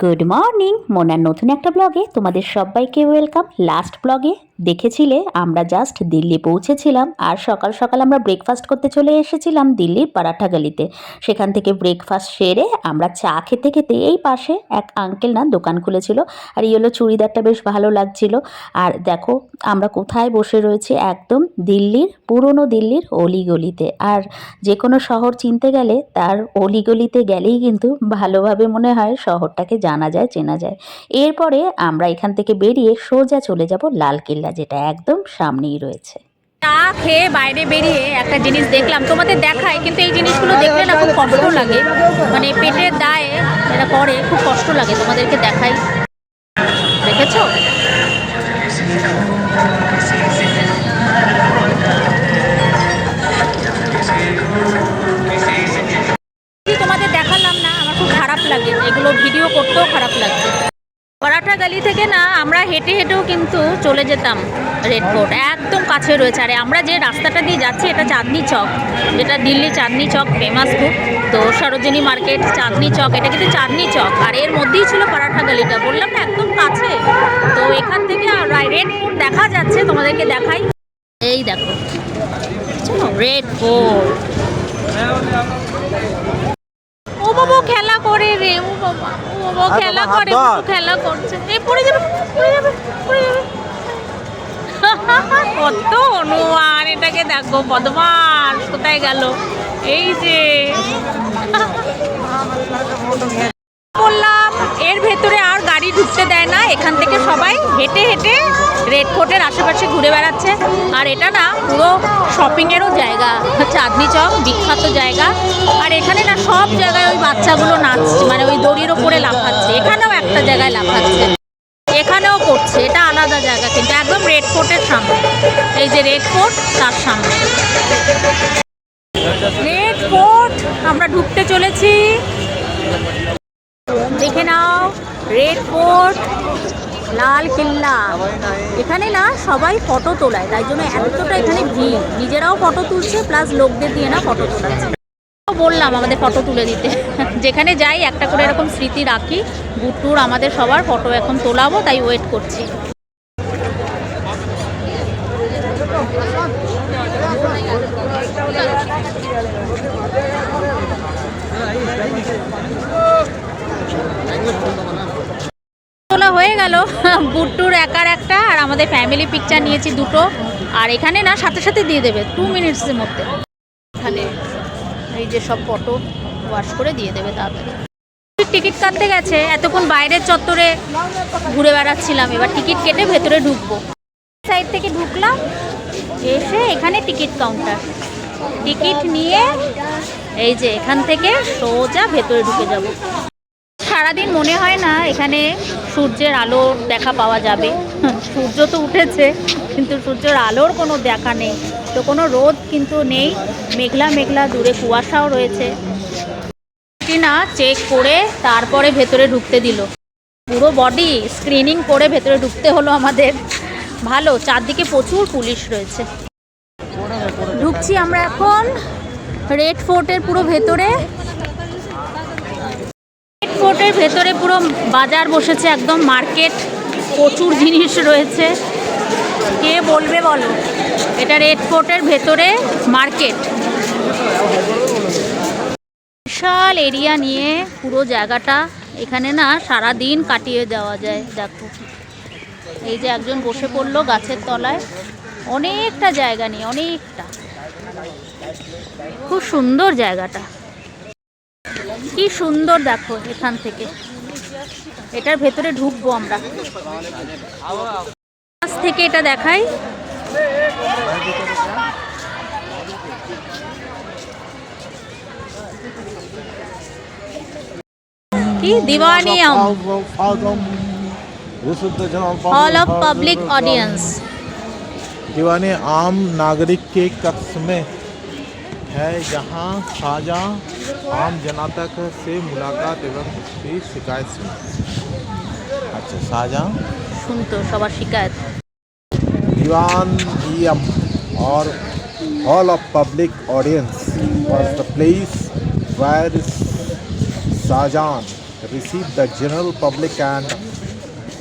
Good morning মোনার নতুন একটা ব্লগে তোমাদের সবাইকে ওয়েলকাম লাস্ট ব্লগে দেখেছিলে আমরা জাস্ট দিল্লি পৌঁছেছিলাম আর সকাল সকাল আমরা ব্রেকফাস্ট করতে চলে এসেছিলাম দিল্লির পারাঠা গলিতে সেখান থেকে ব্রেকফাস্ট সেরে আমরা চা খেতে খেতে এই পাশে এক আঙ্কেল না দোকান খুলেছিল আর এই হলো চুড়িদারটা বেশ ভালো লাগছিল। আর দেখো আমরা কোথায় বসে রয়েছি? একদম দিল্লির, পুরনো দিল্লির অলিগলিতে। আর যে কোনো শহর চিনতে গেলে তার অলিগলিতে গেলেই কিন্তু ভালোভাবে মনে হয় শহরটাকে জানা যায়, চেনা যায়। এরপরে আমরা এখান থেকে বেরিয়ে সোজা চলে যাব লালকেল্লা যেটা একদম সামনেই রয়েছে। চা খেয়ে বাইরে বেরিয়ে একটা জিনিস দেখলাম, তোমাদের দেখায়, কিন্তু এই জিনিসগুলো দেখলে না খুব কষ্ট লাগে। মানে পেটের দায়ে এটা করে খুব কষ্ট লাগে তোমাদেরকে দেখাই। দেখেছ? এগুলো ভিডিও করতেও খারাপ লাগছে। পরাঠা গালি থেকে না আমরা হেঁটে হেঁটেও কিন্তু চলে যেতাম রেড ফোর্ট। একদম কাছে রয়েছে। আরে আমরা যে রাস্তাটা দিয়ে যাচ্ছি এটা চাঁদনি চক। যেটা দিল্লি চাঁদনি চক ফেমাস খুব। তো সরোজিনী মার্কেট, চাঁদনি চক, এটা কিন্তু চাঁদনি চক। আর এর মধ্যেই ছিল পরাঠা গালিটা। বললাম না, একদম কাছে। তো এখান থেকে রেড ফোর্ট দেখা যাচ্ছে, তোমাদেরকে দেখাই। এই দেখো। Red fort. খেলা করে রে ও বাবা ও বাবা খেলা করে খেলা করছে। এই পড়ে যাবে পড়ে যাবে পড়ে যাবে। কত অনুমান এটাকে দেখো বদমাস কোথায় গেল? এই যে। বললাম এর ভেতরে গাড়ি ঢুকতে দেয় না, এখান থেকে সবাই হেঁটে হেঁটে রেড ফোর্টের আশেপাশে ঘুরে বেড়াচ্ছে। আর এটা না, পুরো শপিংয়েরও জায়গা। চাঁদনি চক বিখ্যাত জায়গা। আর এখানে না, সব জায়গায় ওই বাচ্চাগুলো নাচছে মানে ওই দড়ির ওপরে লাফাচ্ছে। এখানেও একটা জায়গায় লাফাচ্ছে। এখানেও করছে, এটা আলাদা জায়গা, কিন্তু একদম রেড ফোর্টের সামনে। এই যে রেড ফোর্ট, তার সামনে রেড ফোর্ট আমরা ঢুকতে চলেছি দেখে নাও ফোর্ট লাল কেল্লা এখানে না সবাই ফটো তোলায়, তাই জন্য এতটা এখানে ভিড়। নিজেরাও ফটো তুলছে প্লাস লোকদের দিয়ে না ফটো তোলাচ্ছে। বললাম আমাদের ফটো তুলে দিতে। যেখানে যাই, একটা করে এরকম স্মৃতি রাখি। গুট্টুর আমাদের সবার, ফটো এখন তোলাবো, তাই ওয়েট করছি তোলা হয়ে গেল। বুট্টুর একার একটা আর আমাদের ফ্যামিলি পিকচার নিয়েছি দুটো। আর এখানে না সাথে সাথে দিয়ে দেবে টু মিনিটসের মধ্যে। এখানে এই যে সব ফটো ওয়াশ করে দিয়ে দেবে তাড়াতাড়ি। টিকিট কাটতে গেছে, এতক্ষণ বাইরের চত্বরে ঘুরে বেড়াচ্ছিলাম, এবার টিকিট কেটে ভেতরে ঢুকবো। সাইড থেকে ঢুকলাম, এসে এখানে টিকিট কাউন্টার টিকিট নিয়ে এই যে এখান থেকে সোজা ভেতরে ঢুকে যাব। সারাদিন মনে হয় না এখানে সূর্যের আলো দেখা পাওয়া যাবে। সূর্য তো উঠেছে, কিন্তু সূর্যের আলোর কোনো দেখা নেই। তো কোনো রোদ কিন্তু নেই, মেঘলা মেঘলা দূরে কুয়াশাও রয়েছে। না চেক করে তারপরে ভেতরে ঢুকতে দিল। পুরো বডি স্ক্রিনিং করে ভেতরে ঢুকতে হলো আমাদের। ভালো, চারদিকে প্রচুর পুলিশ রয়েছে। ঢুকছি আমরা এখন। রেড ফোর্টের পুরো ভেতরে। রেড ফোর্টের ভেতরে পুরো বাজার বসেছে, একদম মার্কেট, প্রচুর জিনিস রয়েছে। কে বলবে বলো? এটা রেড ফোর্টের ভেতরে মার্কেট। বিশাল এরিয়া নিয়ে পুরো জায়গাটা এখানে না সারা দিন কাটিয়ে দেওয়া যায়, দেখো। এই যে একজন বসে পড়ল গাছের তলায়। অনেকটা জায়গা নিয়ে, অনেকটা। খুব সুন্দর জায়গাটা। কি সুন্দর দেখো এখান থেকে এটার ভেতরে ঢুকবো আমরা কাছ থেকে এটা দেখাই কি Diwani hall of public audience Diwane Aam नागरिक के कक्ष में है जहां शाहजहां आम जनता क- से मुलाकात एवं उसकी शिकायत सुनी अच्छा शाहजहां শুনতো সবার শিকায়ত दीवान ईएम और hall of public audience was the place where Shahjahan received the general public and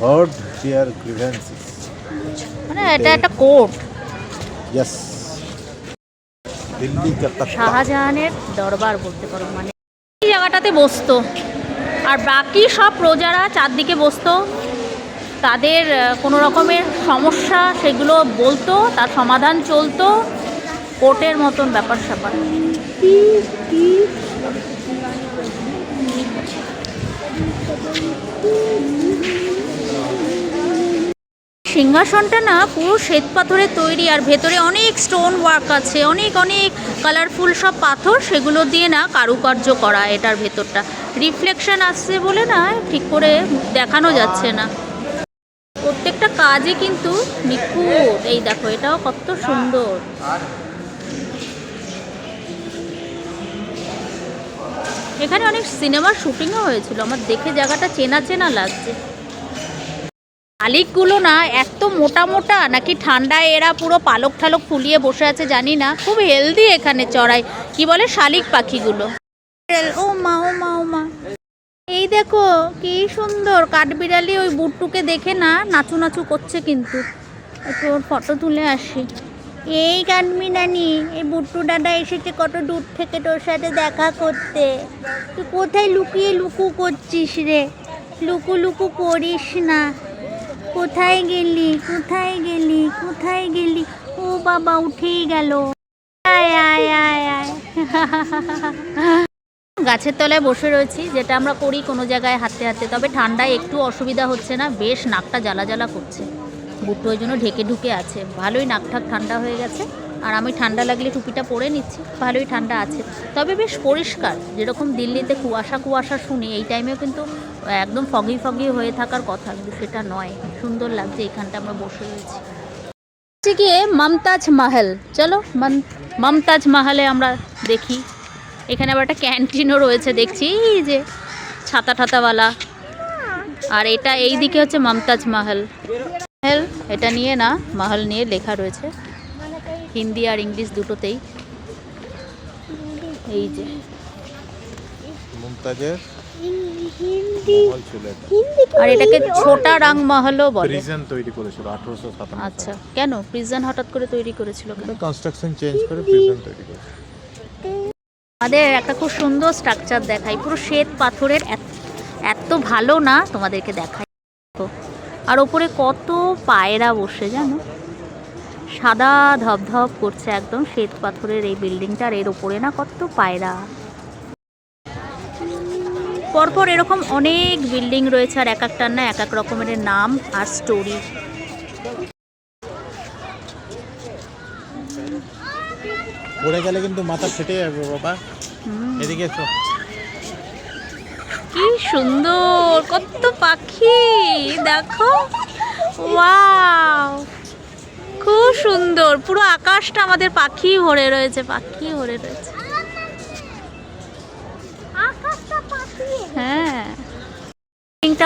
heard their grievances. মানে এটা একটা কোর্ট Yes. শাহজাহানের দরবার বলতে পারো মানে এই জায়গাটাতে বসতো। আর বাকি সব প্রজারা চারদিকে বসতো। তাদের কোনো রকমের সমস্যা, সেগুলো বলতো, তার সমাধান চলতো। কোর্টের মতন ব্যাপার স্যাপার। Thank you. সিংহাসনটা না পুরো শ্বেত পাথরের তৈরি, আর ভেতরে অনেক স্টোন ওয়ার্ক আছে, অনেক অনেক কালারফুল সব পাথর, সেগুলো দিয়ে না কারুকার্য করা এটার ভেতরটা। রিফ্লেকশন আসছে বলে না ঠিক করে দেখানো যাচ্ছে না। প্রত্যেকটা কাজে কিন্তু নিখুঁত। এই দেখো, এটাও কত সুন্দর। এখানে অনেক সিনেমার শুটিংও হয়েছিল। আমার দেখে জায়গাটা চেনা চেনা লাগছে। শালিকগুলো না এত মোটা মোটা, নাকি ঠান্ডায় এরা পুরো পালক ঠালক ফুলিয়ে বসে আছে জানি না। খুব হেলদি এখানে চড়াই। কি বলে? শালিক পাখিগুলো। ও মা ও মা ও মা। এই দেখো, কি সুন্দর। কাঠবিড়ালি ওই বুটটুকে দেখে না নাচু নাচু করছে কিন্তু। একটু ওর ফটো তুলে আসি। এই কাঠবিড়ানি এই বুট্টু দাদা এসেছে কত দূর থেকে তোর সাথে দেখা করতে। তুই কোথায় লুকিয়ে লুকু করছিস রে? লুকু লুকু করিস না। কোথায় গেলি? কোথায় গেলি? কোথায় গেলি? ও বাবা, উঠেই গেল। আয় গাছের তলায় বসে রয়েছি, যেটা আমরা করি কোনো জায়গায় হাঁটতে হাঁটতে। তবে ঠান্ডায় একটু অসুবিধা হচ্ছে না, বেশ নাকটা জ্বালা জ্বালা করছে। বুট্টু ওই জন্য ঢেকে ঢুকে আছে। ভালোই নাক ঠাক ঠান্ডা হয়ে গেছে, আর আমি ঠান্ডা লাগলে টুপিটা পরে নিচ্ছি, ভালোই ঠান্ডা আছে। তবে বেশ পরিষ্কার, যেরকম দিল্লিতে কুয়াশা কুয়াশা শুনি, এই টাইমেও কিন্তু একদম ফগি ফগি হয়ে থাকার কথা কিন্তু সেটা নয়। সুন্দর লাগছে এখানটা আমরা বসে রয়েছি। হচ্ছে গিয়ে মমতাজ মাহল। চলো মম- মমতাজ মাহলে আমরা দেখি। এখানে আবার একটা ক্যান্টিনও রয়েছে দেখছি। এই যে ছাতা ঠাতাওয়ালা। আর এটা এই দিকে হচ্ছে মমতাজ মাহল। মাহল এটা নিয়ে না মাহল নিয়ে লেখা রয়েছে। হিন্দি আর ইংলিশ দুটোতেই। এই যে। মুমতাজের? আর এটাকে ছোটা রাং মহলও বলে। প্রিজন তৈরি করেছিল আঠারোশো সাতান্ন আচ্ছা কেন? প্রিজন হঠাৎ করে তৈরি করেছিল কেন? কনস্ট্রাকশন চেঞ্জ করে প্রিজন তৈরি করেছে আমাদের একটা খুব সুন্দর স্ট্রাকচার দেখাই। পুরো শ্বেত পাথরের এত- ভালো না তোমাদেরকে দেখাই। আর ওপরে কত পায়রা বসে জানো? সাদা ধপধপ করছে একদম শ্বেত পাথরের এই বিল্ডিংটা আর এর ওপরে না কত পায়রা। পরপর এরকম অনেক বিল্ডিং রয়েছে আর এক একটার না এক এক রকমের নাম আর স্টোরি পড়ে গেলে কিন্তু মাথা ফেটে যাবে বাবা। এদিকে এসো। কি সুন্দর কত পাখি দেখো। ওয়াও খুব সুন্দর। পুরো আকাশটা আমাদের পাখি ভরে রয়েছে পাখি ভরে রয়েছে।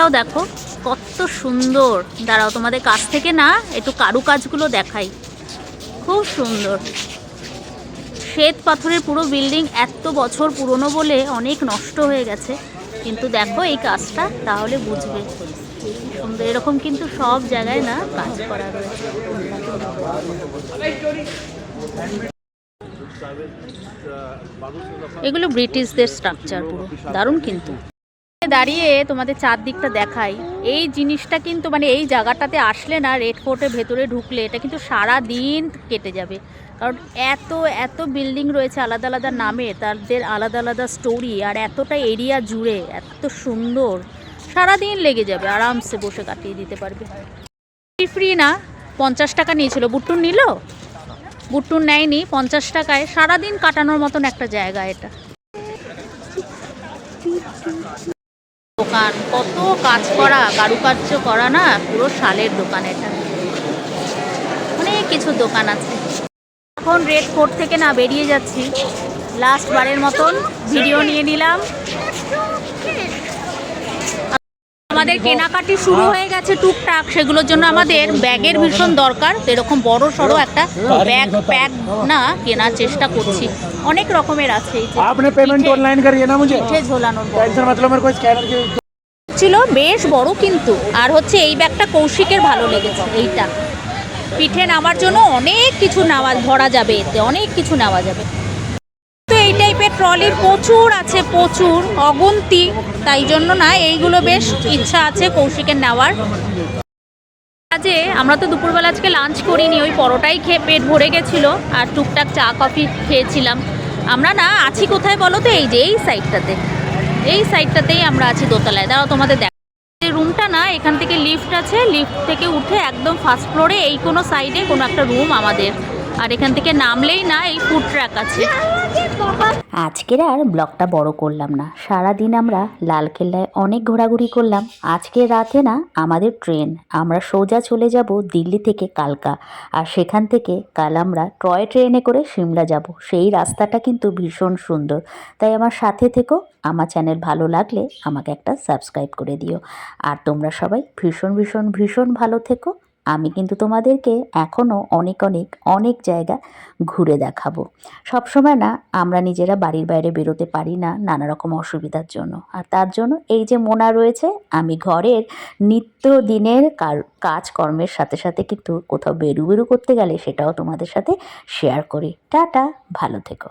বিল্ডিংটাও দেখো। কত সুন্দর। দাঁড়াও, তোমাদের কাছ থেকে না একটু কারুকাজগুলো দেখাই। খুব সুন্দর। শ্বেত পাথরের পুরো বিল্ডিং এত বছর পুরনো বলে অনেক নষ্ট হয়ে গেছে। কিন্তু দেখো এই কাজটা, তাহলে বুঝবে। সুন্দর, এরকম কিন্তু সব জায়গায় না কাজ করা এগুলো ব্রিটিশদের স্ট্রাকচার পুরো। দারুণ কিন্তু। দাঁড়িয়ে তোমাদের চারদিকটা দেখাই। এই জিনিসটা কিন্তু মানে এই জায়গাটাতে আসলে না রেড ফোর্টের ভেতরে ঢুকলে এটা কিন্তু সারা দিন কেটে যাবে। কারণ এত এত বিল্ডিং রয়েছে আলাদা আলাদা নামে, তাদের আলাদা আলাদা স্টোরি আর এতটা এরিয়া জুড়ে, এত সুন্দর। সারা দিন লেগে যাবে, আরামসে বসে কাটিয়ে দিতে পারবে। ফ্রি না, পঞ্চাশ টাকা নিয়েছিল। বুট্টুর নিল? বুট্টুর নেয়নি, পঞ্চাশ টাকায়। সারাদিন কাটানোর মতন একটা জায়গা এটা। দোকান। কত কাজ করা কারুকার্য করা না পুরো শালের দোকান এটা। অনেক কিছু দোকান আছে। এখন রেড ফোর্ট থেকে না বেরিয়ে যাচ্ছি। লাস্ট বারের মতন ভিডিও নিয়ে নিলাম। আমাদের কেনাকাটি শুরু হয়ে গেছে টুকটাক সেগুলোর জন্য আমাদের ব্যাগের ভীষণ দরকার। এরকম বড় সড়ো একটা ব্যাগ প্যাক না কেনার চেষ্টা করছি। অনেক রকমের আছে আপনি পেমেন্ট অনলাইন করিয়ে না মুঝে। পিঠে ঝোলানোর মতলব আমার কোই স্ক্যানার ছিল বেশ বড় কিন্তু আর হচ্ছে এই ব্যাগটা কৌশিকের ভালো লেগেছে এইটা। পিঠে নামার জন্য অনেক কিছু নেওয়া ধরা যাবে এতে অনেক কিছু নেওয়া যাবে। টাইপের ট্রলি প্রচুর আছে, প্রচুর অগুন্তি, তাই জন্য না এইগুলো বেশ ইচ্ছা আছে কৌশিকের নেওয়ার। আজে আমরা তো দুপুরবেলা আজকে লাঞ্চ করিনি, ওই পরোটাই খেয়ে পেট ভরে গেছিল আর টুকটাক চা, কফি খেয়েছিলাম। আমরা না আছি কোথায় বলো তো? এই যে এই সাইডটাতে এই সাইডটাতেই আমরা আছি দোতলায়। দাঁড়াও, তোমাদের দেখ রুমটা না, এখান থেকে লিফট আছে লিফট থেকে উঠে একদম ফার্স্ট ফ্লোরে এই কোনো সাইডে কোনো একটা রুম আমাদের। আর এখান থেকে নামলেই না, এই ফুড ট্র্যাক আছে। আজকের আর ব্লগটা বড় করলাম না। সারা দিন আমরা লালকেল্লায় অনেক ঘোরাঘুরি করলাম। আজকের রাতে না আমাদের ট্রেন আমরা সোজা চলে যাব দিল্লি থেকে কালকা। আর সেখান থেকে কাল আমরা টয় ট্রেনে করে সিমলা যাব। সেই রাস্তাটা কিন্তু ভীষণ সুন্দর। তাই আমার সাথে থেকো। আমার চ্যানেল ভালো লাগলে আমাকে একটা সাবস্ক্রাইব করে দিও। আর তোমরা সবাই ভীষণ ভীষণ ভীষণ ভালো থেকো। আমি কিন্তু তোমাদেরকে এখনও অনেক অনেক অনেক জায়গা ঘুরে দেখাবো। সবসময় না, আমরা নিজেরা বাড়ির বাইরে বেরোতে পারি না নানা রকম অসুবিধার জন্য। আর তার জন্য এই যে মোনা রয়েছে, আমি ঘরের নিত্য দিনের কার- কাজকর্মের সাথে সাথে কিন্তু কোথাও বেরু বেরু করতে গেলে সেটাও তোমাদের সাথে শেয়ার করি। টাটা, ভালো থেকো।